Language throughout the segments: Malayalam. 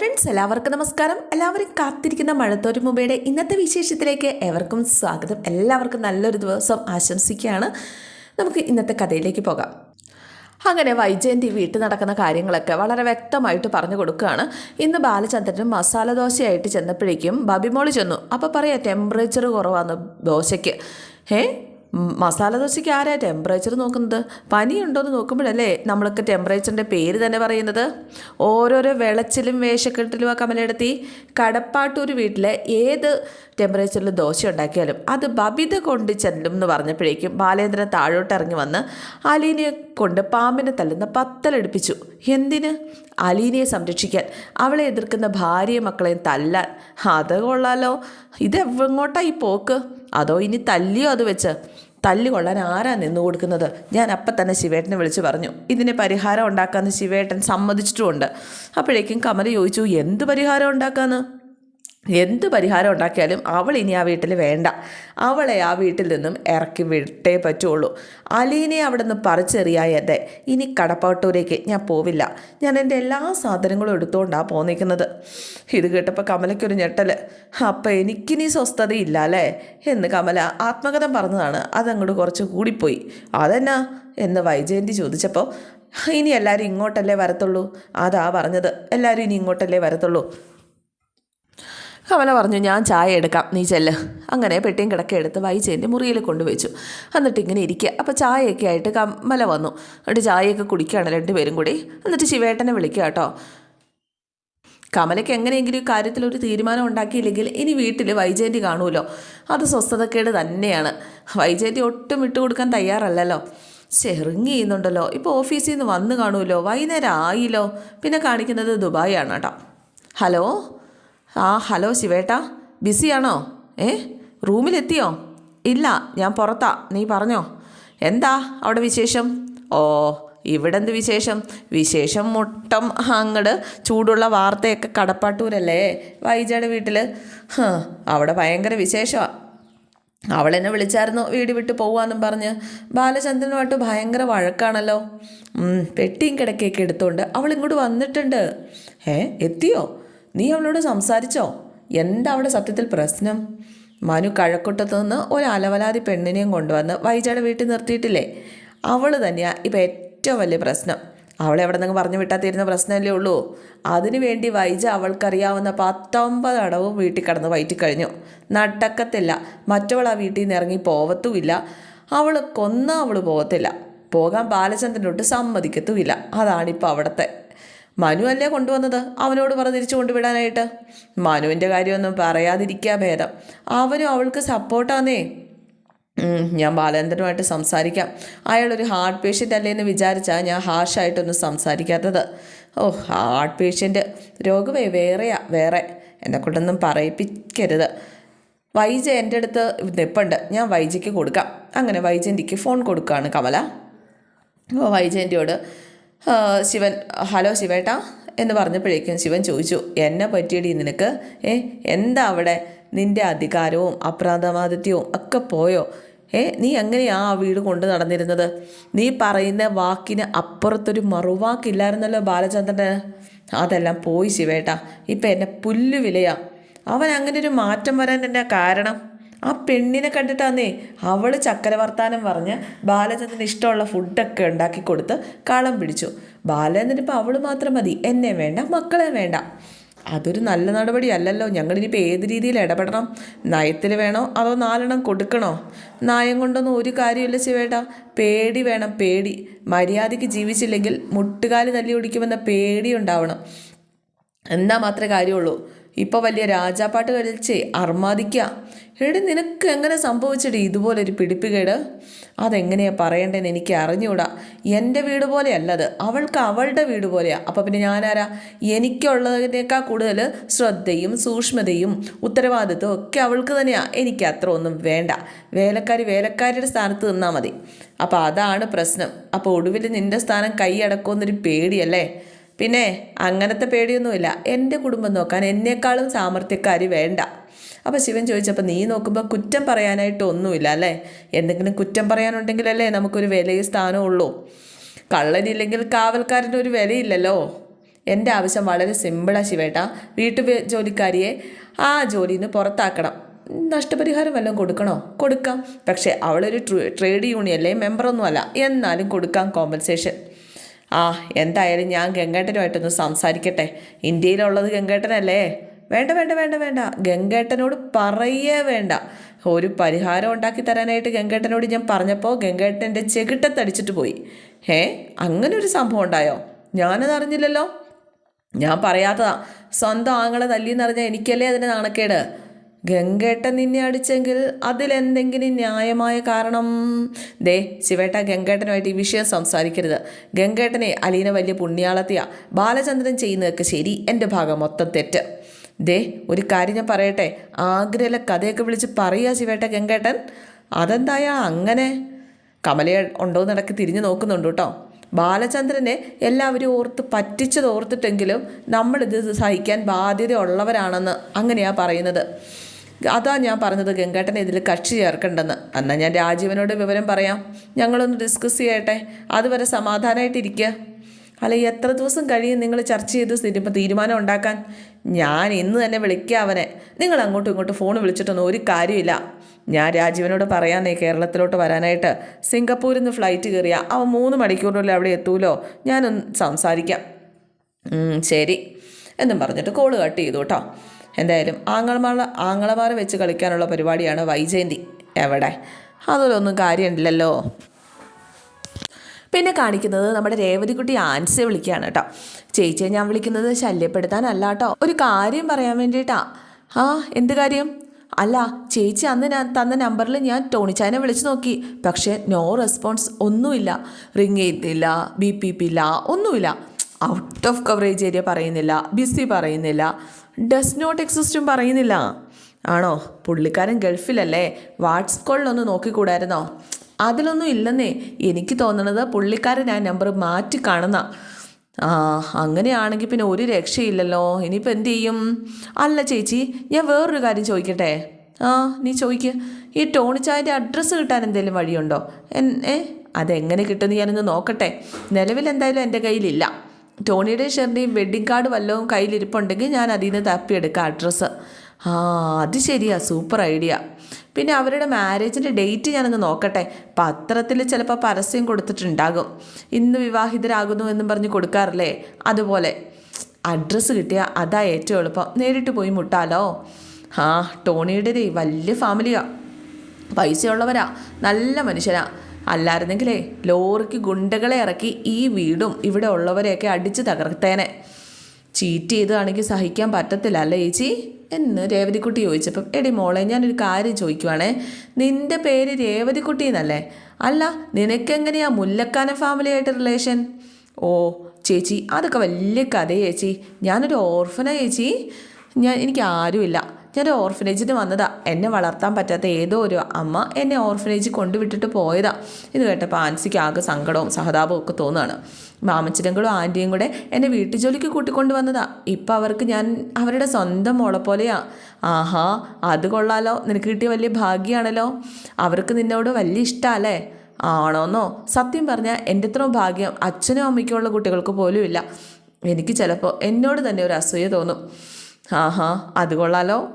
ഫ്രണ്ട്സ് എല്ലാവർക്കും നമസ്കാരം. എല്ലാവരും കാത്തിരിക്കുന്ന മഴത്തോരു മുമ്പയുടെ ഇന്നത്തെ വിശേഷത്തിലേക്ക് എവർക്കും സ്വാഗതം. എല്ലാവർക്കും നല്ലൊരു ദിവസം ആശംസിക്കുകയാണ്. നമുക്ക് ഇന്നത്തെ കഥയിലേക്ക് പോകാം. അങ്ങനെ വൈജയന്തി വീട്ടിൽ നടക്കുന്ന കാര്യങ്ങളൊക്കെ വളരെ വ്യക്തമായിട്ട് പറഞ്ഞു കൊടുക്കുകയാണ്. ഇന്ന് ബാലചന്ദ്രനും മസാല ദോശയായിട്ട് ചെന്നപ്പോഴേക്കും ബബിമോൾ ചെന്നു. അപ്പോൾ പറയാം ടെമ്പറേച്ചർ കുറവാണ് ദോശയ്ക്ക്. ഏ മസാല ദോശയ്ക്ക് ആരാ ടെമ്പറേച്ചർ നോക്കുന്നത്? പനിയുണ്ടോയെന്ന് നോക്കുമ്പോഴല്ലേ നമ്മളൊക്കെ ടെമ്പറേച്ചറിന്റെ പേര് തന്നെ പറയുന്നത്. ഓരോരോ വെളച്ചിലും വേഷക്കെട്ടിലും ആ കമലെടുത്തി കടപ്പാട്ടൂർ വീട്ടിലെ ഏത് ടെമ്പറേച്ചറിൽ ദോശ ഉണ്ടാക്കിയാലും അത് ബബിത കൊണ്ട് ചെല്ലും എന്ന് പറഞ്ഞപ്പോഴേക്കും ബാലേന്ദ്രൻ താഴോട്ട് ഇറങ്ങി വന്ന് അലീനയെ കൊണ്ട് പാമ്പിനെ തല്ലുന്ന പത്തലെടുപ്പിച്ചു എന്തിന്? അലീനയെ സംരക്ഷിക്കാൻ അവളെ എതിർക്കുന്ന ഭാര്യയും മക്കളെയും തല്ലാൻ. അത് കൊള്ളാലോ. ഇത് എങ്ങോട്ടാ ഈ പോക്ക്? അതോ ഇനി തല്ലിയോ അത് വെച്ച്? തല്ലുകൊള്ളാൻ ആരാ നിന്നു കൊടുക്കുന്നത്? ഞാൻ അപ്പം തന്നെ ശിവേട്ടനെ വിളിച്ച് പറഞ്ഞു. ഇതിന് പരിഹാരം ഉണ്ടാക്കാമെന്ന് ശിവേട്ടൻ സമ്മതിച്ചിട്ടുമുണ്ട്. അപ്പോഴേക്കും കമല ചോദിച്ചു എന്ത് പരിഹാരം ഉണ്ടാക്കാമെന്ന് എന്ത് പരിഹാരം ഉണ്ടാക്കിയാലും അവൾ ഇനി ആ വീട്ടിൽ വേണ്ട. അവളെ ആ വീട്ടിൽ നിന്നും ഇറക്കി വിട്ടേ പറ്റുള്ളൂ. അലീനെ അവിടെ നിന്ന് പറിച്ചെറിയായതെ ഇനി കടപ്പാട്ടൂരേക്ക് ഞാൻ പോവില്ല. ഞാൻ എന്റെ എല്ലാ സാധനങ്ങളും എടുത്തുകൊണ്ടാണ് പോന്നിരിക്കുന്നത് ഇത് കേട്ടപ്പോൾ കമലയ്ക്കൊരു ഞെട്ടൽ അപ്പം എനിക്കിനി സ്വസ്ഥതയില്ല അല്ലേ എന്ന് കമല ആത്മകഥം പറഞ്ഞതാണ്. അതങ്ങോട്ട് കുറച്ച് കൂടിപ്പോയി. അതെന്നാ? എന്ന് വൈജയന്തി ചോദിച്ചപ്പോൾ ഇനി എല്ലാവരും ഇങ്ങോട്ടല്ലേ വരത്തുള്ളൂ? അതാ പറഞ്ഞത്. എല്ലാവരും ഇനി ഇങ്ങോട്ടല്ലേ വരത്തുള്ളൂ. കമല പറഞ്ഞു ഞാൻ ചായ എടുക്കാം നീ ചെല്ല്. അങ്ങനെ പെട്ടിയും കിടക്ക എടുത്ത് വൈജയന്റെ മുറിയിൽ കൊണ്ടുവച്ചു. എന്നിട്ട് ഇങ്ങനെ ഇരിക്കുക അപ്പോൾ ചായയൊക്കെ ആയിട്ട് കമല വന്നു. എന്നിട്ട് ചായയൊക്കെ കുടിക്കുകയാണ് രണ്ടുപേരും കൂടി. എന്നിട്ട് ശിവേട്ടനെ വിളിക്കുക കേട്ടോ കമലയ്ക്ക് എങ്ങനെയെങ്കിലും കാര്യത്തിൽ ഒരു തീരുമാനം ഉണ്ടാക്കിയില്ലെങ്കിൽ ഇനി വീട്ടിൽ വൈജയന്തി കാണുമല്ലോ അത് സ്വസ്ഥതക്കേട് തന്നെയാണ്. വൈജയന്തി ഒട്ടും വിട്ടുകൊടുക്കാൻ തയ്യാറല്ലല്ലോ. ചെറുങ്ങി ചെയ്യുന്നുണ്ടല്ലോ. ഇപ്പോൾ ഓഫീസിൽ നിന്ന് വന്ന് കാണുമല്ലോ വൈകുന്നേരം ആയില്ലോ. പിന്നെ കാണിക്കുന്നത് ദുബായ് ആണ് കേട്ടോ ഹലോ? ആ ഹലോ ശിവേട്ടാ. ബിസിയാണോ? ഏ റൂമിലെത്തിയോ? ഇല്ല ഞാൻ പുറത്താ. നീ പറഞ്ഞോ. എന്താ അവിടെ വിശേഷം? ഓ ഇവിടെ എന്ത് വിശേഷം? വിശേഷം മുട്ടം അങ്ങട് ചൂടുള്ള വാർത്തയൊക്കെ കടപ്പാട്ടൂരല്ലേ? വൈജയുടെ വീട്ടിൽ അവിടെ ഭയങ്കര വിശേഷമാണ് എന്നെ വിളിച്ചായിരുന്നു വീട് വിട്ട് പോവാന്നും പറഞ്ഞ്. ബാലചന്ദ്രനുമായിട്ട് ഭയങ്കര വഴക്കാണല്ലോ. പെട്ടിയും കിടക്കയൊക്കെ എടുത്തോണ്ട് അവൾ ഇങ്ങോട്ട് വന്നിട്ടുണ്ട്. ഏ എത്തിയോ? നീ അവളോട് സംസാരിച്ചോ? എന്താ അവിടെ സത്യത്തിൽ പ്രശ്നം? മനു കഴക്കൂട്ടത്തു നിന്ന് ഒരു അലവലാതി പെണ്ണിനെയും കൊണ്ടുവന്ന് വൈജയുടെ വീട്ടിൽ നിർത്തിയിട്ടില്ലേ? അവൾ തന്നെയാണ് ഇപ്പം ഏറ്റവും വലിയ പ്രശ്നം. അവളെ എവിടെ നിന്ന് പറഞ്ഞു വിട്ടാൽ തീരുന്ന പ്രശ്നമല്ലേ ഉള്ളൂ. അതിനുവേണ്ടി വൈജ അവൾക്കറിയാവുന്ന പത്തൊമ്പത് അടവും വീട്ടിൽ കടന്ന് വയറ്റി കഴിഞ്ഞു. നടക്കത്തില്ല. മറ്റവൾ ആ വീട്ടിൽ നിന്ന് ഇറങ്ങി പോവത്തുമില്ല. അവൾ കൊന്ന അവൾ പോകത്തില്ല പോകാൻ ബാലചന്ദ്രനോട്ട് സമ്മതിക്കത്തുമില്ല. അതാണിപ്പോൾ അവിടുത്തെ മനു അല്ലേ കൊണ്ടുവന്നത്? അവനോട് പറ തിരിച്ചു കൊണ്ടുവിടാനായിട്ട്. മനുവിന്റെ കാര്യമൊന്നും പറയാതിരിക്കുക ഭേദം. അവനും അവൾക്ക് സപ്പോർട്ടാന്നേ. ഞാൻ ബാലേന്ദ്രനുമായിട്ട് സംസാരിക്കാം. അയാളൊരു ഹാർട്ട് പേഷ്യന്റ് അല്ലേന്ന് വിചാരിച്ചാൽ ഞാൻ ഹാർഷായിട്ടൊന്നും സംസാരിക്കാത്തത്. ഓ ഹാർട്ട് പേഷ്യന്റ് രോഗമേ വേറെയാ വേറെ. എന്നെ കൊണ്ടൊന്നും പറയിപ്പിക്കരുത്. വൈജ എന്റെ അടുത്ത് നിപ്പുണ്ട്. ഞാൻ വൈജയ്ക്ക് കൊടുക്കാം. അങ്ങനെ വൈജന്റിക്ക് ഫോൺ കൊടുക്കുകയാണ് കമല. ഓ വൈജയന്തിയോട് "ആ, ശിവൻ ഹലോ ശിവേട്ടാ എന്ന് പറഞ്ഞപ്പോഴേക്കും ശിവൻ ചോദിച്ചു എന്നെ പറ്റിയടി നിനക്ക്? ഏ എന്താ അവിടെ? നിന്റെ അധികാരവും അപ്രാധമാദിത്യവും ഒക്കെ പോയോ? ഏ നീ എങ്ങനെയാ ആ വീട് കൊണ്ട് നടന്നിരുന്നത്? നീ പറയുന്ന വാക്കിന് അപ്പുറത്തൊരു മറുവാക്കില്ലായിരുന്നല്ലോ ബാലചന്ദ്രന്? അതെല്ലാം പോയി ശിവേട്ടാ. ഇപ്പം എന്നെ പുല്ലു വിലയാ അവൻ അങ്ങനെ ഒരു മാറ്റം വരാൻ എന്നാ കാരണം? ആ പെണ്ണിനെ കണ്ടിട്ടാന്നേ അവൾ ചക്കരവർത്താനം പറഞ്ഞ് ബാലചന്ദ്രന് ഇഷ്ടമുള്ള ഫുഡൊക്കെ ഉണ്ടാക്കി കൊടുത്ത് കളം പിടിച്ചു. ബാലചന്ദ്രൻ ഇപ്പം അവൾ മാത്രം മതി. എന്നെ വേണ്ട മക്കളെ വേണ്ട. അതൊരു നല്ല നടപടി അല്ലല്ലോ. ഞങ്ങളിനിപ്പോൾ ഏത് രീതിയിൽ ഇടപെടണം? നയത്തിൽ വേണോ അതോ നാലെണ്ണം കൊടുക്കണോ? നയം കൊണ്ടൊന്നും ഒരു കാര്യമില്ല ശിവേട്ടാ. പേടി വേണം പേടി. മര്യാദയ്ക്ക് ജീവിച്ചില്ലെങ്കിൽ മുട്ടുകാലി തല്ലി ഒടിക്കുമെന്ന പേടി ഉണ്ടാവണം. എന്നാൽ മാത്രമേ കാര്യമുള്ളൂ. ഇപ്പോൾ വലിയ രാജാപ്പാട്ട് കഴിച്ചേ അർമാദിക്കുക എടി നിനക്ക് എങ്ങനെ സംഭവിച്ചടി ഇതുപോലൊരു പിടിപ്പുകേട്? അതെങ്ങനെയാ പറയേണ്ടതെന്ന് എനിക്ക് അറിഞ്ഞൂടാ. എന്റെ വീട് പോലെയല്ലത്. അവൾക്ക് അവളുടെ വീട് പോലെയാണ് അപ്പോൾ പിന്നെ ഞാനാരാ? എനിക്കുള്ളതിനേക്കാൾ കൂടുതൽ ശ്രദ്ധയും സൂക്ഷ്മതയും ഉത്തരവാദിത്വം ഒക്കെ അവൾക്ക് തന്നെയാണ് എനിക്ക് അത്ര ഒന്നും വേണ്ട. വേലക്കാരി വേലക്കാരിയുടെ സ്ഥാനത്ത് നിന്നാൽ മതി. അപ്പോൾ അതാണ് പ്രശ്നം. അപ്പോൾ ഒടുവിൽ നിന്റെ സ്ഥാനം കൈയടക്കുമെന്നൊരു പേടിയല്ലേ? പിന്നെ അങ്ങനത്തെ പേടിയൊന്നുമില്ല. എന്റെ കുടുംബം നോക്കാൻ എന്നേക്കാളും സാമർത്ഥ്യക്കാരി വേണ്ട. അപ്പോൾ ശിവൻ ചോദിച്ചപ്പോൾ നീ നോക്കുമ്പോൾ കുറ്റം പറയാനായിട്ട് ഒന്നുമില്ല അല്ലേ? എന്തെങ്കിലും കുറ്റം പറയാനുണ്ടെങ്കിലല്ലേ നമുക്കൊരു വിലയും സ്ഥാനവും ഉള്ളൂ. കള്ളനില്ലെങ്കിൽ കാവൽക്കാരന്റെ ഒരു വിലയില്ലല്ലോ. എന്റെ ആവശ്യം വളരെ സിമ്പിളാണ് ശിവേട്ട. വീട്ടു ജോലിക്കാരിയെ ആ ജോലിയിൽ നിന്ന് പുറത്താക്കണം. നഷ്ടപരിഹാരം വല്ലതും കൊടുക്കണോ? കൊടുക്കാം. പക്ഷേ അവളൊരു ട്രേ- ട്രേഡ് യൂണിയനിലെ മെമ്പറൊന്നുമല്ല. എന്നാലും കൊടുക്കാം കോമ്പൻസേഷൻ. ആ എന്തായാലും ഞാൻ ഗംഗേട്ടനുമായിട്ടൊന്ന് സംസാരിക്കട്ടെ. ഇന്ത്യയിലുള്ളത് ഗംഗേട്ടനല്ലേ? വേണ്ട വേണ്ട വേണ്ട വേണ്ട. ഗംഗേട്ടനോട് പറയേ വേണ്ട. ഒരു പരിഹാരം ഉണ്ടാക്കി തരാനായിട്ട് ഗംഗേട്ടനോട് ഞാൻ പറഞ്ഞപ്പോൾ ഗംഗേട്ടൻ എന്റെ ചെകിട്ടത്തടിച്ചിട്ട് പോയി. ഏ അങ്ങനെ ഒരു സംഭവം ഉണ്ടായോ? ഞാനത് അറിഞ്ഞില്ലല്ലോ. ഞാൻ പറയാത്തതാ. സ്വന്തം ആങ്ങളെ തല്ലിയെന്നറിഞ്ഞാൽ എനിക്കല്ലേ അതിന് നാണക്കേട്? ഗംഗേട്ടൻ നിന്നെ അടിച്ചെങ്കിൽ അതിലെന്തെങ്കിലും ന്യായമായ കാരണം? ദേ ശിവേട്ട ഗംഗേട്ടനുമായിട്ട് ഈ വിഷയം സംസാരിക്കരുത്. ഗംഗേട്ടനെ അലീന വലിയ പുണ്യാളത്തിയാ. ബാലചന്ദ്രൻ ചെയ്യുന്നതൊക്കെ ശരി. എന്റെ ഭാഗം മൊത്തം തെറ്റ്. ദേ ഒരു കാര്യം ഞാൻ പറയട്ടെ. ആഗ്രയിലെ കഥയൊക്കെ വിളിച്ച് പറയുക ശിവേട്ട ഗംഗേട്ടൻ. അതെന്തായാ അങ്ങനെ? കമലയെ ഉണ്ടോ നടക്കി തിരിഞ്ഞു നോക്കുന്നുണ്ട് കേട്ടോ. ബാലചന്ദ്രനെ എല്ലാവരും ഓർത്ത് പറ്റിച്ചത് ഓർത്തിട്ടെങ്കിലും നമ്മളിത് സഹിക്കാൻ ബാധ്യത ഉള്ളവരാണെന്ന് അങ്ങനെയാണ് പറയുന്നത്. അതാ ഞാൻ പറഞ്ഞത് ഗംഗാട്ടൻ ഇതിൽ കക്ഷി ചേർക്കേണ്ടെന്ന്. എന്നാൽ ഞാൻ രാജീവനോട് വിവരം പറയാം. ഞങ്ങളൊന്ന് ഡിസ്കസ് ചെയ്യട്ടെ. അതുവരെ സമാധാനമായിട്ടിരിക്കുക അല്ല എത്ര ദിവസം കഴിയും നിങ്ങൾ ചർച്ച ചെയ്ത് സിനിമ തീരുമാനം ഉണ്ടാക്കാൻ? ഞാൻ ഇന്ന് തന്നെ വിളിക്കാം അവനെ. നിങ്ങൾ അങ്ങോട്ടും ഇങ്ങോട്ടും ഫോൺ വിളിച്ചിട്ടൊന്നും ഒരു കാര്യമില്ല. ഞാൻ രാജീവനോട് പറയാനേ കേരളത്തിലോട്ട് വരാനായിട്ട് സിംഗപ്പൂരിൽ നിന്ന് ഫ്ലൈറ്റ് കയറിയ. അവൻ മൂന്ന് മണിക്കൂറിനുള്ളിൽ അവിടെ എത്തൂലോ? ഞാനൊന്ന് സംസാരിക്കാം. ശരി. എന്നും പറഞ്ഞിട്ട് കോൾ കട്ട് ചെയ്തു കേട്ടോ. എന്തായാലും ആങ്ങളമാർ ആങ്ങളമാർ വെച്ച് കളിക്കാനുള്ള പരിപാടിയാണ് വൈജയന്തി. എവിടെ? അതിലൊന്നും കാര്യമില്ലല്ലോ. പിന്നെ കാണിക്കുന്നത് നമ്മുടെ രേവതിക്കുട്ടി ആൻസിയെ വിളിക്കുകയാണ് കേട്ടോ. ചേച്ചിയെ ഞാൻ വിളിക്കുന്നത് ശല്യപ്പെടുത്താനല്ല കേട്ടോ ഒരു കാര്യം പറയാൻ വേണ്ടിയിട്ടാ. ആ എന്ത് കാര്യം? അല്ല ചേച്ചി അന്ന് ഞാൻ തന്ന നമ്പറിൽ ഞാൻ ടോണിച്ചാനെ വിളിച്ചു നോക്കി. പക്ഷേ നോ റെസ്പോൺസ് ഒന്നുമില്ല. റിങ് ചെയ്തില്ല ബി പി പി ഇല്ല ഒന്നുമില്ല. ഔട്ട് ഓഫ് കവറേജ് ഏരിയ പറയുന്നില്ല ബിസി പറയുന്നില്ല. ഡസ് നോട്ട് എക്സിസ്റ്റും പറയുന്നില്ല. ആണോ? പുള്ളിക്കാരൻ ഗൾഫിലല്ലേ? വാട്സ് കോളിലൊന്ന് നോക്കിക്കൂടായിരുന്നോ? അതിലൊന്നും ഇല്ലെന്നേ. എനിക്ക് തോന്നണത് പുള്ളിക്കാരൻ ആ നമ്പർ മാറ്റി കാണുന്ന. ആ അങ്ങനെയാണെങ്കിൽ പിന്നെ ഒരു രക്ഷയില്ലല്ലോ. ഇനിയിപ്പോൾ എന്ത് ചെയ്യും? അല്ല ചേച്ചി ഞാൻ വേറൊരു കാര്യം ചോദിക്കട്ടെ? ആ നീ ചോദിക്ക്. ഈ ടോണിച്ചായന്റെ അഡ്രസ്സ് കിട്ടാൻ എന്തെങ്കിലും വഴിയുണ്ടോ? എൻ ഏ? അതെങ്ങനെ കിട്ടുമെന്ന് ഞാനൊന്ന് നോക്കട്ടെ. നിലവിൽ എന്തായാലും എന്റെ കയ്യിലില്ല. ടോണിയുടെയും ഷെറിന്റെയും വെഡ്ഡിങ് കാർഡ് വല്ലതും കയ്യിലിരിപ്പുണ്ടെങ്കിൽ ഞാൻ അതിൽ നിന്ന് തപ്പിയെടുക്കാം അഡ്രസ്സ് ആ അത് ശരിയാ സൂപ്പർ ഐഡിയ പിന്നെ അവരുടെ മാരേജിന്റെ ഡേറ്റ് ഞാനൊന്ന് നോക്കട്ടെ. പത്രത്തിൽ ചിലപ്പോൾ പരസ്യം കൊടുത്തിട്ടുണ്ടാകും. ഇന്ന് വിവാഹിതരാകുന്നു എന്നും പറഞ്ഞ് കൊടുക്കാറില്ലേ? അതുപോലെ. അഡ്രസ്സ് കിട്ടിയാൽ അതാ ഏറ്റവും എളുപ്പം. നേരിട്ട് പോയി മുട്ടാലോ? ആ ടോണിയുടെ വലിയ ഫാമിലിയാ പൈസയുള്ളവരാ. നല്ല മനുഷ്യരാ. അല്ലായിരുന്നെങ്കിലേ ലോറിക്ക് ഗുണ്ടകളെ ഇറക്കി ഈ വീടും ഇവിടെ ഉള്ളവരെയൊക്കെ അടിച്ച് തകർത്തേനെ. ചീറ്റ് ചെയ്തതാണെങ്കിൽ സഹിക്കാൻ പറ്റത്തില്ല അല്ലേ ചേച്ചി? എന്ന് രേവതിക്കുട്ടി ചോദിച്ചപ്പം എടി മോളെ ഞാനൊരു കാര്യം ചോദിക്കുവാണേ. നിന്റെ പേര് രേവതിക്കുട്ടി എന്നല്ലേ? അല്ല നിനക്കെങ്ങനെയാ മുല്ലക്കാന ഫാമിലിയായിട്ട് റിലേഷൻ ഓ ചേച്ചി അതൊക്കെ വലിയ കഥ ചേച്ചി. ഞാനൊരു ഓർഫന ചേച്ചി. ഞാൻ എനിക്ക് ആരുമില്ല. ഞാനൊരു ഓർഫനേജിന് വന്നതാ. എന്നെ വളർത്താൻ പറ്റാത്ത ഏതോ ഒരു അമ്മ എന്നെ ഓർഫനേജിൽ കൊണ്ടുവിട്ടിട്ട് പോയതാ. ഇത് കേട്ടപ്പോൾ ആൻസിക്ക് ആകെ സങ്കടവും സഹതാപവും ഒക്കെ തോന്നുകയാണ്. മാമച്ചനങ്ങളും ആന്റിയും കൂടെ എന്നെ വീട്ടു ജോലിക്ക് കൂട്ടിക്കൊണ്ട് വന്നതാ. ഇപ്പം അവർക്ക് ഞാൻ അവരുടെ സ്വന്തം മോളെ പോലെയാ. ആഹാ അത് കൊള്ളാലോ. നിനക്ക് കിട്ടിയ വലിയ ഭാഗ്യമാണല്ലോ അവർക്ക് നിന്നോട് വലിയ ഇഷ്ടമല്ലേ ആണോന്നോ? സത്യം പറഞ്ഞാൽ എന്റെ ഇത്രയും ഭാഗ്യം അച്ഛനും അമ്മയ്ക്കും ഉള്ള കുട്ടികൾക്ക് പോലും ഇല്ല. എനിക്ക് ചിലപ്പോൾ എന്നോട് തന്നെ ഒരു അസൂയ തോന്നും. ആഹാ അത് കൊള്ളാലോ.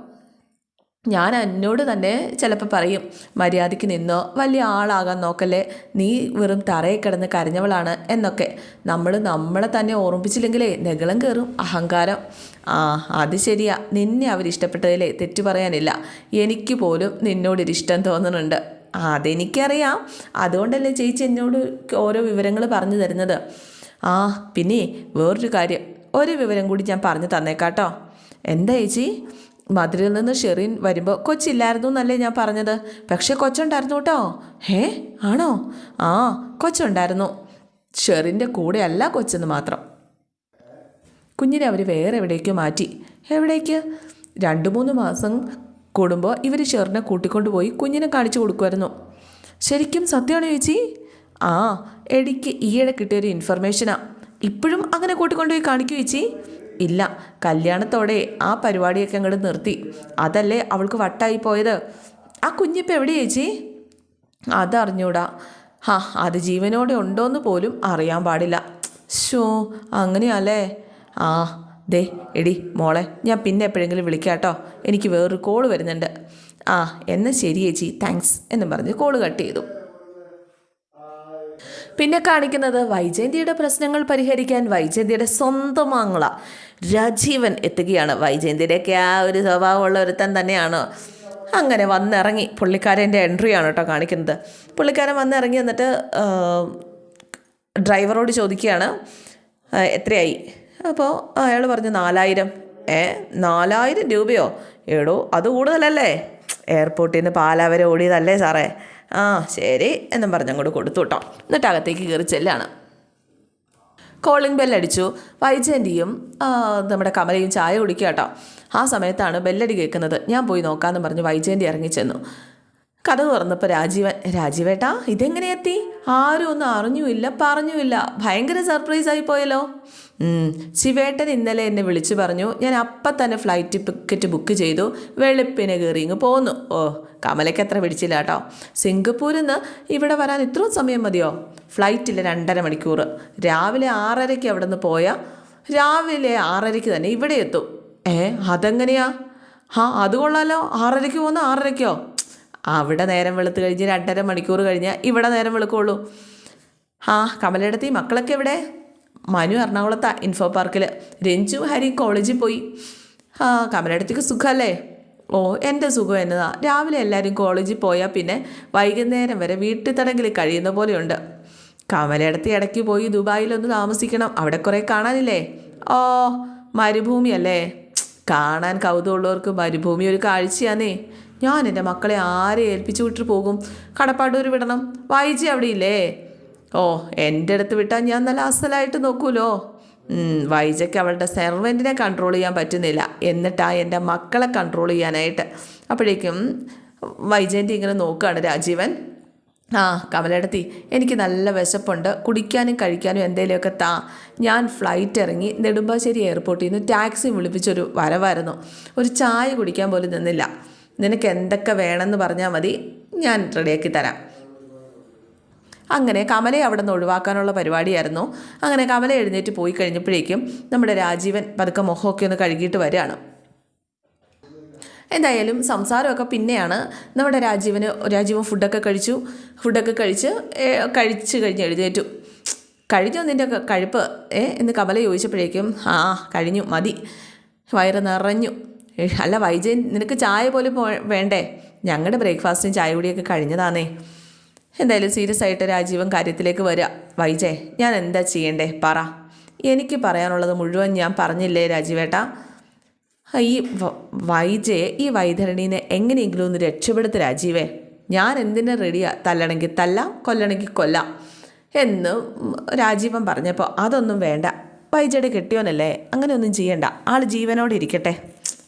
ഞാൻ എന്നോട് തന്നെ ചിലപ്പോൾ പറയും മര്യാദയ്ക്ക് നിന്നോ വലിയ ആളാകാൻ നോക്കല്ലേ നീ വെറും തറയിൽ കിടന്ന് കരഞ്ഞവളാണ് എന്നൊക്കെ. നമ്മൾ നമ്മളെ തന്നെ ഓർമ്മിപ്പിച്ചില്ലെങ്കിലേ നെഗളം കയറും അഹങ്കാരം. ആ അത് ശരിയാ. നിന്നെ അവരിഷ്ടപ്പെട്ടതിലേ തെറ്റു പറയാനില്ല. എനിക്ക് പോലും നിന്നോടൊരിഷ്ടം തോന്നുന്നുണ്ട്. അതെനിക്കറിയാം. അതുകൊണ്ടല്ലേ ചേച്ചി എന്നോട് ഓരോ വിവരങ്ങൾ പറഞ്ഞു തരുന്നത്. ആ പിന്നെ വേറൊരു കാര്യം. ഒരു വിവരം കൂടി ഞാൻ പറഞ്ഞു തന്നേക്കാട്ടോ. എന്താ ചേച്ചി? മധുരയിൽ നിന്ന് ഷെറിൻ വരുമ്പോൾ കൊച്ചില്ലായിരുന്നു എന്നല്ലേ ഞാൻ പറഞ്ഞത്? പക്ഷേ കൊച്ചുണ്ടായിരുന്നു കേട്ടോ ഹേ ആണോ? ആ കൊച്ചുണ്ടായിരുന്നു. ഷെറിന്റെ കൂടെയല്ല കൊച്ചെന്ന് മാത്രം. കുഞ്ഞിനെ അവർ വേറെ എവിടേക്കോ മാറ്റി. എവിടേക്ക്? രണ്ട് മൂന്ന് മാസം കൂടുമ്പോൾ ഇവർ ഷെറിനെ കൂട്ടിക്കൊണ്ടുപോയി കുഞ്ഞിനെ കാണിച്ചു കൊടുക്കുമായിരുന്നു ശരിക്കും സത്യമാണോ ചേച്ചി? ആ എടിക്ക് ഈയിടെ കിട്ടിയൊരു ഇൻഫർമേഷനാണ് ഇപ്പോഴും അങ്ങനെ കൂട്ടിക്കൊണ്ടുപോയി കാണിക്കൂ ചേച്ചി? ഇല്ല കല്യാണത്തോടെ ആ പരിപാടിയൊക്കെ അങ്ങോട്ട് നിർത്തി. അതല്ലേ അവൾക്ക് വട്ടായി പോയത്? ആ കുഞ്ഞിപ്പോൾ എവിടെ ചേച്ചി? അതറിഞ്ഞൂടാ. ഹാ അത് ജീവനോടെ ഉണ്ടോയെന്ന് പോലും അറിയാൻ പാടില്ല. ഷോ അങ്ങനെയല്ലേ? ആ ദേ എടി മോളെ ഞാൻ പിന്നെ എപ്പോഴെങ്കിലും വിളിക്കാം കേട്ടോ എനിക്ക് വേറൊരു കോൾ വരുന്നുണ്ട്. ആ എന്നാൽ ശരി ചേച്ചി താങ്ക്സ് എന്നും പറഞ്ഞ് കോൾ കട്ട് ചെയ്തു. പിന്നെ കാണിക്കുന്നത് വൈജയന്തിയുടെ പ്രശ്നങ്ങൾ പരിഹരിക്കാൻ വൈജയന്തിയുടെ സ്വന്തം ആങ്ങള രാജീവൻ എത്തുകയാണ്. വൈജയന്തിയുടെയൊക്കെ ആ ഒരു സ്വഭാവമുള്ള ഒരുത്തൻ തന്നെയാണ്. അങ്ങനെ വന്നിറങ്ങി. പുള്ളിക്കാരന്റെ എൻട്രിയാണ് കേട്ടോ കാണിക്കുന്നത്. പുള്ളിക്കാരൻ വന്നിറങ്ങി എന്നിട്ട് ഡ്രൈവറോട് ചോദിക്കുകയാണ് എത്രയായി? അപ്പോൾ അയാൾ പറഞ്ഞു നാലായിരം. ഏ നാലായിരം രൂപയോ? എടോ അത് കൂടുതലല്ലേ? എയർപോർട്ടിൽ നിന്ന് പാലാവരെ ഓടിയതല്ലേ സാറേ? ആ ശരി. എന്നും പറഞ്ഞങ്ങോട് കൊടുത്തു കേട്ടോ എന്നിട്ട് അകത്തേക്ക് കയറി ചെല്ലാണ്. കോളിംഗ് ബെല്ലടിച്ചു വൈജയന്തിയും ആ, നമ്മുടെ കമലയും ചായ കുടിക്കുക കേട്ടോ ആ സമയത്താണ് ബെല്ലടി കേൾക്കുന്നത്. ഞാൻ പോയി നോക്കാമെന്ന് പറഞ്ഞ് വൈജയന്തി ഇറങ്ങിച്ചെന്നു കഥ തുറന്നപ്പോൾ രാജീവൻ രാജീവേട്ടാ ഇതെങ്ങനെ എത്തി ആരും ഒന്നും അറിഞ്ഞുമില്ല പറഞ്ഞുമില്ല. ഭയങ്കര സർപ്രൈസ് ആയി പോയല്ലോ. ശിവേട്ടൻ ഇന്നലെ എന്നെ വിളിച്ചു പറഞ്ഞു ഞാൻ അപ്പം തന്നെ ഫ്ലൈറ്റ് ടിക്കറ്റ് ബുക്ക് ചെയ്തു വെളുപ്പിന് കയറി ഇങ്ങ് പോന്നു. ഓ കമലയ്ക്ക് അത്ര പിടിച്ചില്ല കേട്ടോ. സിംഗപ്പൂരിൽ നിന്ന് ഇവിടെ വരാൻ ഇത്രയും സമയം മതിയോ? ഫ്ലൈറ്റില്ല രണ്ടര മണിക്കൂർ. രാവിലെ ആറരയ്ക്ക് അവിടെ നിന്ന് പോയാൽ രാവിലെ ആറരയ്ക്ക് തന്നെ ഇവിടെ എത്തും. ഏ അതെങ്ങനെയാ? ആ അത് കൊള്ളാലോ. ആറരയ്ക്ക് പോകുന്ന ആറരയ്ക്കോ? അവിടെ നേരം വെളുത്ത് കഴിഞ്ഞ് രണ്ടര മണിക്കൂർ കഴിഞ്ഞാൽ ഇവിടെ നേരം വെളുക്കുള്ളൂ. ആ കമലയിടത്തി മക്കളൊക്കെ എവിടെ? മനു എറണാകുളത്താ ഇൻഫോ പാർക്കിൽ രഞ്ജു ഹരി കോളേജിൽ പോയി. ആ കമലടുത്തേക്ക് സുഖമല്ലേ ഓ എന്റെ സുഖം എന്നതാ. രാവിലെ എല്ലാവരും കോളേജിൽ പോയാൽ പിന്നെ വൈകുന്നേരം വരെ വീട്ടിൽ തടങ്കിൽ കഴിയുന്ന പോലെയുണ്ട്. കമലയിടത്ത് ഇടയ്ക്ക് പോയി ദുബായിലൊന്ന് താമസിക്കണം. അവിടെ കുറേ കാണാനില്ലേ? ഓ മരുഭൂമിയല്ലേ? കാണാൻ കൗതുകമുള്ളവർക്ക് മരുഭൂമി ഒരു കാഴ്ചയാന്നേ. ഞാൻ എന്റെ മക്കളെ ആരെ ഏൽപ്പിച്ചു വിട്ടിട്ട് പോകും? കടപ്പാടൂർ വിടണം. വൈജി അവിടെ ഇല്ലേ ഓ എന്റെ അടുത്ത് വിട്ടാൽ ഞാൻ നല്ല അസലായിട്ട് നോക്കൂലോ? വൈജയ്ക്ക് അവളുടെ സെർവന്റിനെ കൺട്രോൾ ചെയ്യാൻ പറ്റുന്നില്ല. എന്നിട്ടാ എന്റെ മക്കളെ കൺട്രോൾ ചെയ്യാനായിട്ട്. അപ്പോഴേക്കും വൈജയന്തി ഇങ്ങനെ നോക്കുകയാണ് രാജീവൻ. ആ കമലെടുത്തി എനിക്ക് നല്ല വിശപ്പുണ്ട്. കുടിക്കാനും കഴിക്കാനും എന്തെങ്കിലുമൊക്കെ താ. ഞാൻ ഫ്ലൈറ്റ് ഇറങ്ങി നെടുമ്പാശ്ശേരി എയർപോർട്ടിൽ നിന്ന് ടാക്സി വിളിപ്പിച്ചൊരു വരവായിരുന്നു. ഒരു ചായ കുടിക്കാൻ പോലും നിന്നില്ല. നിനക്ക് എന്തൊക്കെ വേണമെന്ന് പറഞ്ഞാൽ മതി. ഞാൻ റെഡിയാക്കി തരാം. അങ്ങനെ കമലയെ അവിടെ നിന്ന് ഒഴിവാക്കാനുള്ള പരിപാടിയായിരുന്നു. അങ്ങനെ കമല എഴുന്നേറ്റ് പോയി കഴിഞ്ഞപ്പോഴേക്കും നമ്മുടെ രാജീവൻ പതുക്കെ മുഖമൊക്കെ ഒന്ന് കഴുകിയിട്ട് വരികയാണ്. എന്തായാലും സംസാരമൊക്കെ പിന്നെയാണ്. നമ്മുടെ രാജീവന് രാജീവൻ ഫുഡൊക്കെ കഴിച്ചു. ഫുഡൊക്കെ കഴിച്ച് കഴിച്ച് കഴിഞ്ഞ് എഴുന്നേറ്റു. കഴിഞ്ഞോ നിന്റെ കഴിപ്പ്? ഏ എന്ന് കമല ചോദിച്ചപ്പോഴേക്കും ആ കഴിഞ്ഞു മതി. വയറ് നിറഞ്ഞു. അല്ല വൈജയൻ നിനക്ക് ചായ പോലും വേണ്ടേ? ഞങ്ങളുടെ ബ്രേക്ക്ഫാസ്റ്റും ചായ കൂടിയൊക്കെ കഴിഞ്ഞതാണേ എന്തായാലും സീരിയസ് ആയിട്ട് രാജീവൻ കാര്യത്തിലേക്ക് വരിക വൈജേ ഞാൻ എന്താ ചെയ്യണ്ടേ? പറ. എനിക്ക് പറയാനുള്ളത് മുഴുവൻ ഞാൻ പറഞ്ഞില്ലേ രാജീവേട്ടാ? ഈ വൈജയെ ഈ വൈധരണീനെ എങ്ങനെയെങ്കിലും ഒന്ന് രക്ഷപ്പെടുത്ത രാജീവേ. ഞാൻ എന്തിനു റെഡിയാ? തല്ലണമെങ്കിൽ തല്ലാം കൊല്ലണമെങ്കിൽ കൊല്ലാം. എന്ന് രാജീവൻ പറഞ്ഞപ്പോൾ അതൊന്നും വേണ്ട. വൈജയുടെ കെട്ടിയോനല്ലേ? അങ്ങനെയൊന്നും ചെയ്യണ്ട. ആൾ ജീവനോടെ ഇരിക്കട്ടെ.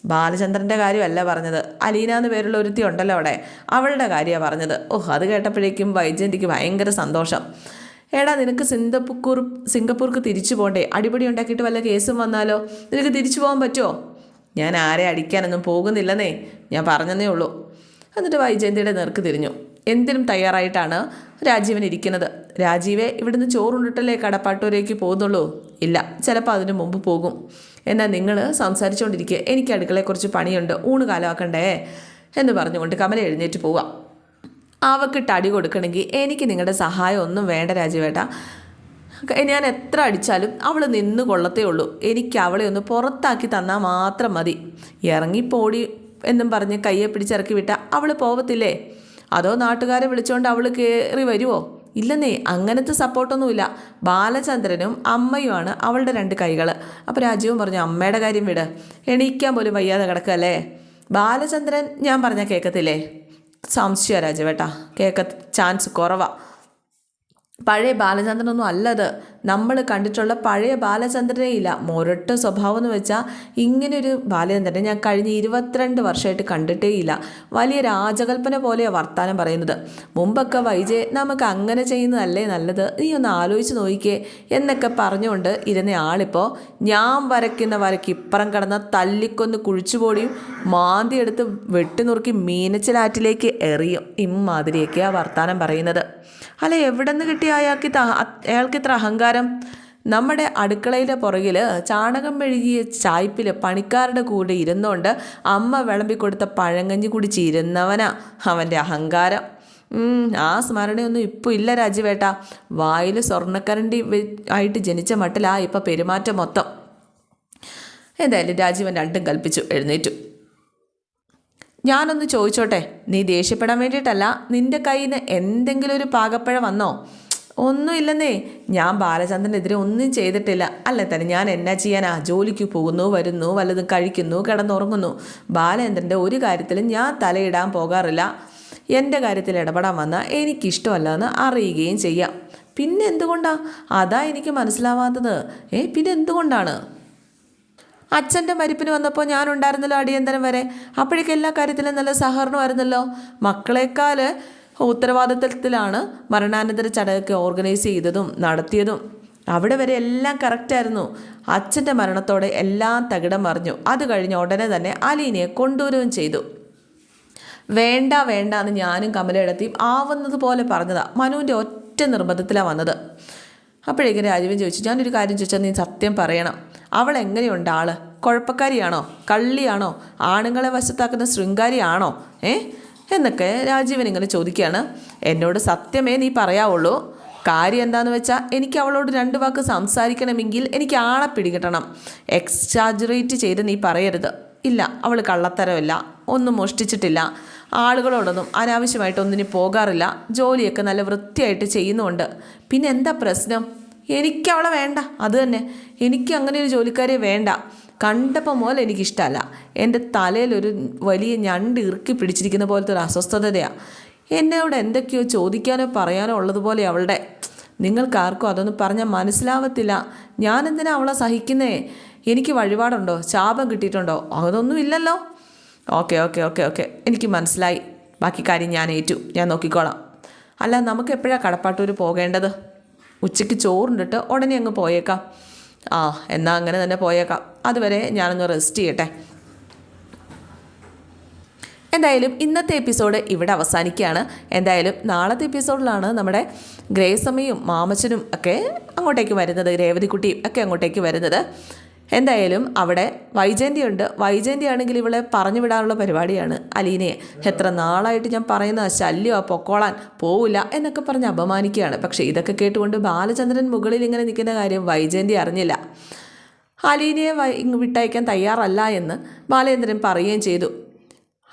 ബാലചന്ദ്രന്റെ കാര്യമല്ല പറഞ്ഞത്. അലീന എന്ന് പേരുള്ള ഒരുത്തി ഉണ്ടല്ലോ അവിടെ. അവളുടെ കാര്യമാണ് പറഞ്ഞത്. ഓഹ് അത് കേട്ടപ്പോഴേക്കും വൈജയന്തിക്ക് ഭയങ്കര സന്തോഷം. എടാ നിനക്ക് സിന്തപ്പൂർ സിംഗപ്പൂർക്ക് തിരിച്ചു പോകണ്ടേ അടിപൊളി ഉണ്ടാക്കിയിട്ട് വല്ല കേസും വന്നാലോ? നിനക്ക് തിരിച്ചു പോകാൻ പറ്റുമോ ഞാൻ ആരെ അടിക്കാനൊന്നും പോകുന്നില്ലെന്നേ ഞാൻ പറഞ്ഞതേ ഉള്ളൂ. എന്നിട്ട് വൈജയന്തിയുടെ നേർക്ക് തിരിഞ്ഞു. എന്തിനും തയ്യാറായിട്ടാണ് രാജീവൻ ഇരിക്കുന്നത്. രാജീവെ ഇവിടുന്ന് ചോറുണ്ടിട്ടല്ലേ കടപ്പാട്ടൂരേക്ക് പോകുന്നുള്ളൂ? ഇല്ല ചിലപ്പോൾ അതിനു മുമ്പ് പോകും. എന്നാൽ നിങ്ങൾ സംസാരിച്ചുകൊണ്ടിരിക്കുക എനിക്ക് അടുക്കളയെക്കുറിച്ച് പണിയുണ്ട്. ഊണ് കാലമാക്കണ്ടേ? എന്ന് പറഞ്ഞുകൊണ്ട് കമല എഴുന്നേറ്റ് പോവാം. അവക്കിട്ട് അടി കൊടുക്കണമെങ്കിൽ എനിക്ക് നിങ്ങളുടെ സഹായം ഒന്നും വേണ്ട രാജുവേട്ട. ഞാൻ എത്ര അടിച്ചാലും അവൾ നിന്ന് കൊള്ളത്തേ ഉള്ളൂ. എനിക്ക് അവളെ ഒന്ന് പുറത്താക്കി തന്നാൽ മാത്രം മതി. ഇറങ്ങിപ്പോടി എന്നും പറഞ്ഞ് കയ്യെ പിടിച്ചിറക്കി വിട്ടാൽ അവൾ പോവത്തില്ലേ? അതോ നാട്ടുകാരെ വിളിച്ചുകൊണ്ട് അവൾ കയറി വരുമോ ഇല്ലെന്നേ അങ്ങനത്തെ സപ്പോർട്ടൊന്നുമില്ല. ബാലചന്ദ്രനും അമ്മയുമാണ് അവളുടെ രണ്ട് കൈകൾ അപ്പോൾ രാജീവും പറഞ്ഞു അമ്മയുടെ കാര്യം വിട്. എണീക്കാൻ പോലും വയ്യാതെ കിടക്കല്ലേ? ബാലചന്ദ്രൻ ഞാൻ പറഞ്ഞാൽ കേൾക്കത്തില്ലേ സംശയ രാജവേട്ടാ. കേൾക്ക ചാൻസ് കുറവാണ് പഴയ ബാലചന്ദ്രനൊന്നും അല്ലത്. നമ്മൾ കണ്ടിട്ടുള്ള പഴയ ബാലചന്ദ്രനെ ഇല്ല. മൊരട്ട സ്വഭാവം എന്ന് വെച്ചാൽ ഇങ്ങനൊരു ബാലചന്ദ്രനെ ഞാൻ കഴിഞ്ഞ ഇരുപത്തിരണ്ട് വർഷമായിട്ട് കണ്ടിട്ടേ ഇല്ല. വലിയ രാജകൽപ്പന പോലെയാണ് വർത്താനം പറയുന്നത്. മുമ്പൊക്കെ വൈജയ് നമുക്ക് അങ്ങനെ ചെയ്യുന്നതല്ലേ നല്ലത്? നീ ഒന്ന് ആലോചിച്ച് നോക്കിക്കേ എന്നൊക്കെ പറഞ്ഞുകൊണ്ട് ഇരുന്ന ആളിപ്പോൾ ഞാൻ വരയ്ക്കുന്ന വരയ്ക്ക് ഇപ്പുറം കിടന്ന തല്ലിക്കൊന്ന് കുഴിച്ചുപോടിയും മാന്തി എടുത്ത് വെട്ടിനുറുക്കി മീനച്ചിലാറ്റിലേക്ക് എറിയും. ഇമ്മാതിരിയൊക്കെയാണ് വർത്താനം പറയുന്നത്. അല്ല എവിടെ നിന്ന് കിട്ടിയ അയാൾക്ക് അയാൾക്ക് ഇത്ര അഹങ്കാരം നമ്മുടെ അടുക്കളയിലെ പുറകിൽ ചാണകം മെഴുകിയ ചായ്പിൽ പണിക്കാരുടെ കൂടെ ഇരുന്നുകൊണ്ട് അമ്മ വിളമ്പി കൊടുത്ത പഴങ്കഞ്ഞി കുടിച്ചിരുന്നവനാ അവന്റെ അഹങ്കാരം. ആ സ്മരണയൊന്നും ഇപ്പോൾ ഇല്ല രാജുവേട്ട. വായിൽ സ്വർണക്കരണ്ടി ആയിട്ട് ജനിച്ച മട്ടിലാ ഇപ്പം പെരുമാറ്റം മൊത്തം. എന്തായാലും രാജീവൻ രണ്ടും കൽപ്പിച്ചു എഴുന്നേറ്റു. ഞാനൊന്ന് ചോദിച്ചോട്ടെ നീ ദേഷ്യപ്പെടാൻ വേണ്ടിയിട്ടല്ല നിന്റെ കയ്യിൽ നിന്ന് എന്തെങ്കിലും ഒരു പാകപ്പഴ വന്നോ? ഒന്നുമില്ലെന്നേ. ഞാൻ ബാലചന്ദ്രനെതിരെ ഒന്നും ചെയ്തിട്ടില്ല. അല്ല തന്നെ ഞാൻ എന്നാ ചെയ്യാനാ? ജോലിക്ക് പോകുന്നു വരുന്നു വല്ലതും കഴിക്കുന്നു കിടന്നുറങ്ങുന്നു. ബാലചന്ദ്രന്റെ ഒരു കാര്യത്തിലും ഞാൻ തലയിടാൻ പോകാറില്ല. എന്റെ കാര്യത്തിൽ ഇടപെടാൻ വന്നാൽ എനിക്കിഷ്ടമല്ല എന്ന് അറിയുകയും ചെയ്യാം. പിന്നെ എന്തുകൊണ്ടാ? അതാ എനിക്ക് മനസ്സിലാവാത്തത്. ഏ പിന്നെ എന്തുകൊണ്ടാണ്? അച്ഛന്റെ മരിപ്പിന് വന്നപ്പോൾ ഞാൻ ഉണ്ടായിരുന്നല്ലോ അടിയന്തരം വരെ. അപ്പോഴേക്കും എല്ലാ കാര്യത്തിലും നല്ല സഹകരണമായിരുന്നല്ലോ. മക്കളെക്കാൾ ഉത്തരവാദിത്വത്തിലാണ് മരണാനന്തര ചടങ്ങൊക്കെ ഓർഗനൈസ് ചെയ്തതും നടത്തിയതും. അവിടെ വരെ എല്ലാം കറക്റ്റായിരുന്നു അച്ഛന്റെ മരണത്തോടെ എല്ലാം തകിടം മറിഞ്ഞു. അത് കഴിഞ്ഞ ഉടനെ തന്നെ അലീനയെ കൊണ്ടുവരികയും ചെയ്തു. വേണ്ട വേണ്ട എന്ന് ഞാനും കമലയിടത്തിയും ആവുന്നതുപോലെ പറഞ്ഞതാ. മനുവിന്റെ ഒറ്റ നിർബന്ധത്തിലാണ് വന്നത്. അപ്പോഴേക്കും രാജീവൻ ചോദിച്ചു ഞാനൊരു കാര്യം ചോദിച്ചാൽ നീ സത്യം പറയണം. അവൾ എങ്ങനെയുണ്ട് ആൾ കുഴപ്പക്കാരിയാണോ? കള്ളിയാണോ? ആണുങ്ങളെ വശത്താക്കുന്ന ശൃംഗാരിയാണോ? ഏ? എന്നൊക്കെ രാജീവൻ ഇങ്ങനെ ചോദിക്കുകയാണ്. എന്നോട് സത്യമേ നീ പറയാവുള്ളൂ. കാര്യം എന്താണെന്ന് വെച്ചാൽ എനിക്ക് അവളോട് രണ്ട് വാക്ക് സംസാരിക്കണമെങ്കിൽ എനിക്ക് ആളെ പിടികിട്ടണം. എക്സാജറേറ്റ് ചെയ്ത് നീ പറയരുത്. ഇല്ല അവൾ കള്ളത്തരമില്ല ഒന്നും മോഷ്ടിച്ചിട്ടില്ല. ആളുകളോടൊന്നും അനാവശ്യമായിട്ട് ഒന്നിനും പോകാറില്ല. ജോലിയൊക്കെ നല്ല വൃത്തിയായിട്ട് ചെയ്യുന്നുണ്ട്. പിന്നെ എന്താ പ്രശ്നം? എനിക്ക് അവളെ വേണ്ട അത് തന്നെ. എനിക്ക് അങ്ങനെ ഒരു ജോലിക്കാരെ വേണ്ട. കണ്ടപ്പോൾ മുതൽ എനിക്കിഷ്ടമല്ല എന്റെ തലയിലൊരു വലിയ ഞണ്ട് ഇറുക്കി പിടിച്ചിരിക്കുന്ന പോലത്തെ ഒരു അസ്വസ്ഥതയാണ് എന്നോട് എന്തൊക്കെയോ ചോദിക്കാനോ പറയാനോ ഉള്ളതുപോലെ അവളുടെ. നിങ്ങൾക്കാർക്കും അതൊന്നും പറഞ്ഞാൽ മനസ്സിലാവത്തില്ല. ഞാനെന്തിനാ അവളെ സഹിക്കുന്നേ? എനിക്ക് വഴിപാടുണ്ടോ? ശാപം കിട്ടിയിട്ടുണ്ടോ? അതൊന്നും ഇല്ലല്ലോ. Okay okay okay okay. എനിക്ക് മനസ്സിലായി. ബാക്കി കാര്യം ഞാൻ ഏറ്റു. ഞാൻ നോക്കിക്കോളാം. അല്ല നമുക്ക് എപ്പോഴാണ് കടപ്പാട്ടൂർ പോകേണ്ടത്? ഉച്ചയ്ക്ക് ചോറുണ്ടിട്ട് ഉടനെ അങ്ങ് പോയേക്കാം. ആ എന്നാൽ അങ്ങനെ തന്നെ പോയേക്കാം. അതുവരെ ഞാനൊന്ന് റെസ്റ്റ് ചെയ്യട്ടെ. എന്തായാലും ഇന്നത്തെ എപ്പിസോഡ് ഇവിടെ അവസാനിക്കുകയാണ്. എന്തായാലും നാളത്തെ എപ്പിസോഡിലാണ് നമ്മുടെ ഗ്രേസമ്മയും മാമച്ചനും ഒക്കെ അങ്ങോട്ടേക്ക് വരുന്നത്. രേവതിക്കുട്ടിയും ഒക്കെ അങ്ങോട്ടേക്ക് വരുന്നത്. എന്തായാലും അവിടെ വൈജയന്തി ഉണ്ട് വൈജയന്തി ആണെങ്കിൽ ഇവളെ പറഞ്ഞു വിടാനുള്ള പരിപാടിയാണ്. അലീനയെ എത്ര നാളായിട്ട് ഞാൻ പറയുന്ന ശല്യമാ പൊക്കോളാൻ പോവില്ല എന്നൊക്കെ പറഞ്ഞ് അപമാനിക്കുകയാണ്. പക്ഷേ ഇതൊക്കെ കേട്ടുകൊണ്ട് ബാലചന്ദ്രൻ മുകളിൽ ഇങ്ങനെ നിൽക്കുന്ന കാര്യം വൈജയന്തി അറിഞ്ഞില്ല. അലീനയെ വിട്ടയക്കാൻ തയ്യാറല്ല എന്ന് ബാലേന്ദ്രൻ പറയുകയും ചെയ്തു.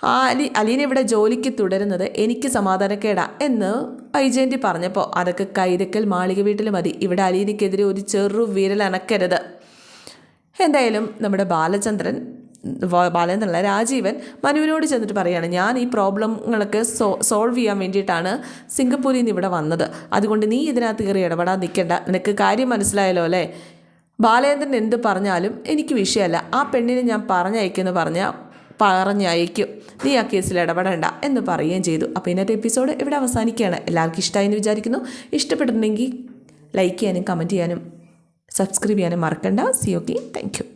അലി അലീന ഇവിടെ ജോലിക്ക് തുടരുന്നത് എനിക്ക് സമാധാനക്കേടാ എന്ന് വൈജയന്തി പറഞ്ഞപ്പോൾ അതൊക്കെ കൈതക്കൽ മാളിക വീട്ടിൽ മതി. ഇവിടെ അലീനയ്ക്കെതിരെ ഒരു ചെറു വിരൽ എന്തായാലും നമ്മുടെ ബാലചന്ദ്രൻ ബാലചന്ദ്രനല്ല രാജീവൻ മനുവിനോട് ചെന്നിട്ട് പറയുകയാണ് ഞാൻ ഈ പ്രോബ്ലങ്ങളൊക്കെ സോ സോൾവ് ചെയ്യാൻ വേണ്ടിയിട്ടാണ് സിംഗപ്പൂരിൽ നിന്ന് ഇവിടെ വന്നത്. അതുകൊണ്ട് നീ ഇതിനകത്ത് കയറി ഇടപെടാൻ നിൽക്കേണ്ട. നിനക്ക് കാര്യം മനസ്സിലായല്ലോ അല്ലേ? ബാലചന്ദ്രൻ എന്ത് പറഞ്ഞാലും എനിക്ക് വിഷയമല്ല. ആ പെണ്ണിനെ ഞാൻ പറഞ്ഞയക്കുമെന്ന് പറഞ്ഞാൽ പറഞ്ഞയക്കും. നീ ആ കേസിൽ ഇടപെടേണ്ട എന്ന് പറയുകയും ചെയ്തു. അപ്പോൾ ഇന്നത്തെ എപ്പിസോഡ് ഇവിടെ അവസാനിക്കുകയാണ്. എല്ലാവർക്കും ഇഷ്ടമായി എന്ന് വിചാരിക്കുന്നു. ഇഷ്ടപ്പെട്ടിട്ടുണ്ടെങ്കിൽ ലൈക്ക് ചെയ്യാനും കമന്റ് ചെയ്യാനും സബ്സ്ക്രൈബ് ചെയ്യാനും മറക്കണ്ട. C okay thank you